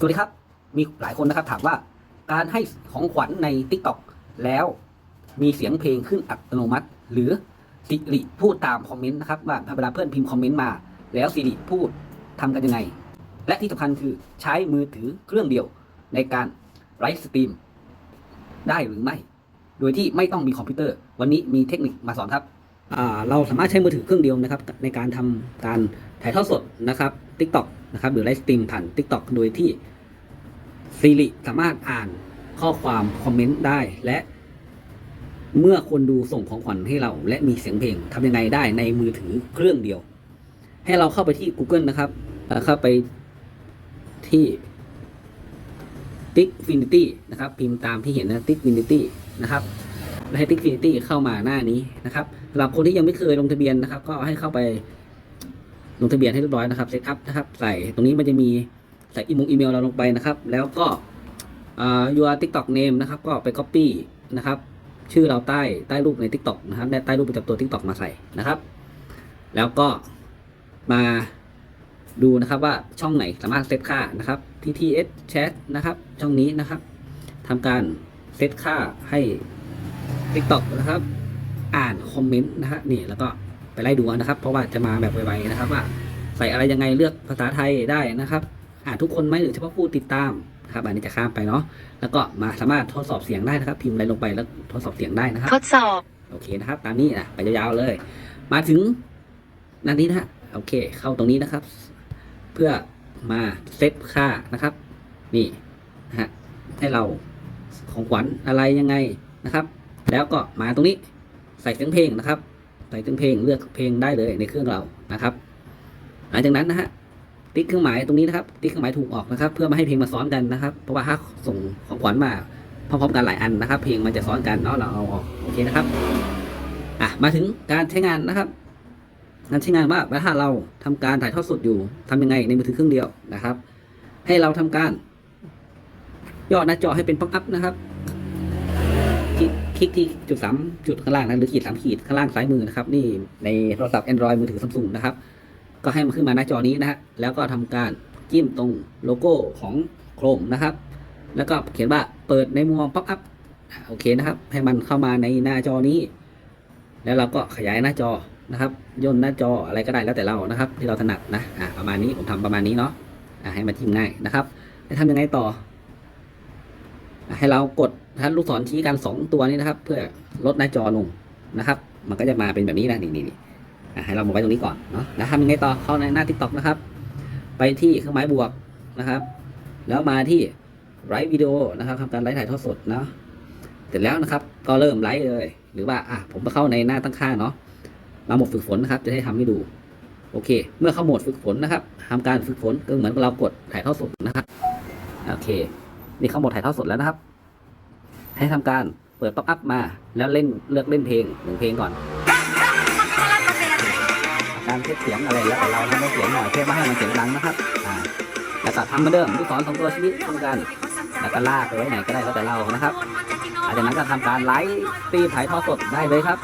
สวัสดีครับ มีหลายคนนะครับถามว่าการให้ของขวัญใน t ิ k t o k แล้วมีเสียงเพลงขึ้นอัตโนมัติ หรือสิริพูดตามคอมเมนต์นะครับว่าเวลาเพื่อนพิมพ์คอมเมนต์มา แล้วสิริพูดทำกันยังไง และที่สำคัญคือใช้มือถือเครื่องเดียวในการไลฟ์สตรีมได้หรือไม่ โดยที่ไม่ต้องมีคอมพิวเตอร์ วันนี้มีเทคนิคมาสอนครับเราสามารถใช้มือถือเครื่องเดียวนะครับในการทำการถ่ายทอดสดนะครับ TikTok นะครับหรือไลฟ์สตรีมผ่าน TikTok โดยที่ซีริสามารถอ่านข้อความคอมเมนต์ได้และเมื่อคนดูส่งของขวัญให้เรา และมีเสียงเพลงทำยังไงได้ในมือถือเครื่องเดียว ให้เราเข้าไปที่ Google นะครับเข้าไปที่ t i c f i n i t y นะครับ พิมพ์ตามที่เห็นนะ t i c f i n i t y นะครับและให้ t i c f i n i t y เข้ามาหน้านี้นะครับสำหรับคนที่ยังไม่เคยลงทะเบียนนะครับ ก็ให้เข้าไป ลงทะเบียนให้เรียบร้อยนะครับเซตอัพนะครับ ใส่ตรงนี้มันจะมีใส่อีมงอีเมลเราลงไปนะครับ แล้วก็อ่า your TikTok name นะครับ ก็ไป copy นะครับ ชื่อเราใต้ใต้รูปใน TikTok นะครับใต้รูปประจำตัว TikTok มาใส่นะครับ แล้วก็มาดูนะครับว่าช่องไหนสามารถเซตค่านะครับ TTS Chat นะครับ ช่องนี้นะครับทำการเซตค่าให้ TikTok นะครับ อ่านคอมเมนต์นะฮะนี่แล้วก็ ไปไล่ดูเอานะครับ เพราะว่าจะมาแบบไวๆนะครับ ว่าใส่อะไรยังไงเลือกภาษาไทยได้นะครับอ่านทุกคนไหมหรือเฉพาะผู้ติดตามนะครับอันนี้จะข้ามไปเนาะแล้วก็มาสามารถทดสอบเสียงได้นะครับ พิมพ์อะไรลงไปแล้วทดสอบเสียงได้นะครับ ทดสอบโอเคนะครับ ตามนี้นะไปยาวๆเลย มาถึงนาทีนะฮะโอเค เข้าตรงนี้นะครับ เพื่อมาเซตค่านะครับ นี่นะฮะให้เราของขวัญอะไรยังไงนะครับ แล้วก็มาตรงนี้ใส่เสียงเพลงนะครับ ใส่เสียงเพลงเลือกเพลงได้เลยในเครื่องเรานะครับ หลังจากนั้นนะฮะติ๊กเครื่องหมายตรงนี้นะครับ ติ๊กเครื่องหมายถูกออกนะครับ เพื่อไม่ให้เพลงมาซ้อนกันนะครับ เพราะว่าถ้าส่งของขวัญมาพร้อมๆกันหลายอันนะครับ เพลงมันจะซ้อนกันเนาะเราเอาออกโอเคนะครับอะมาถึงการใช้งานนะครับการใช้งานว่าถ้าเราทำการถ่ายทอดสดอยู่ทำยังไงในมือถือเครื่องเดียวนะครับ ให้เราทำการย่อหน้าจอให้เป็นพ็อปอัพนะครับ คลิกที่จุดสามจุดข้างล่างนะหรือขีดสามขีดข้างล่างซ้ายมือนะครับ นี่ในโทรศัพท์ Android มือถือซัมซุงนะครับ ก็ให้มันขึ้นมาหน้าจอนี้นะฮะแล้วก็ทำการจิ้มตรงโลโก้ของโครมนะครับ แล้วก็เขียนว่าเปิดในมุมมองพ็อปอัพโอเคนะครับ ให้มันเข้ามาในหน้าจอนี้ แล้วเราก็ขยายหน้าจอนะครับย่นหน้าจออะไรก็ได้แล้วแต่เรานะครับ ที่เราถนัดนะอะประมาณนี้ผมทำประมาณนี้เนาะอะให้มันจิ้มง่ายนะครับจะทำยังไงต่อ ให้เรากด ท่านลูกศรชี้กันสองตัวนี้นะครับ เพื่อลดหน้าจอลงนะครับ มันก็จะมาเป็นแบบนี้นะนี่นี่ให้เรามาไว้ตรงนี้ก่อนเนาะแล้วทำยังไงต่อเข้าในหน้า t ิ k t o k นะครับ ไปที่เครื่องหมายบวกนะครับ แล้วมาที่ไลฟ์วิดีโอนะครับทำการไลฟ์ถ่ายทอดสดเนาะเสร็จแล้วนะครับ ก็เริ่มไลฟ์เลย หรือว่าอะผมไปเข้าในหน้าตั้งค่าเนาะมาหมดฝึกฝนนะครับ จะได้ทำให้ดูโอเค เมื่อเข้าโหมดฝึกฝนนะครับทำการฝึกฝนก็เหมือนเรากดถ่ายทอดสดนะครับ โอเค นี่เข้าโหมดถ่ายทอดสดแล้วนะครับ ให้ทำการเปิดป๊อปอัพมา แล้วเล่นเลือกเล่นเพลงหนึ่งเพลงก่อน การเทสเสียงอะไรแล้วแต่เราทำให้เสียงหน่อยเพื่อไม่ให้มันเสียงดังนะครับอ่าแล้วก็ทำเหมือนเดิมลูกศรสองตัวชีวิตทำกันแล้วก็ลากไปไว้ไหนก็ได้แล้วแต่เรานะครับหลังจากนั้นก็ทำการไลฟ์ตีถ่ายทอดสดได้เลยครับ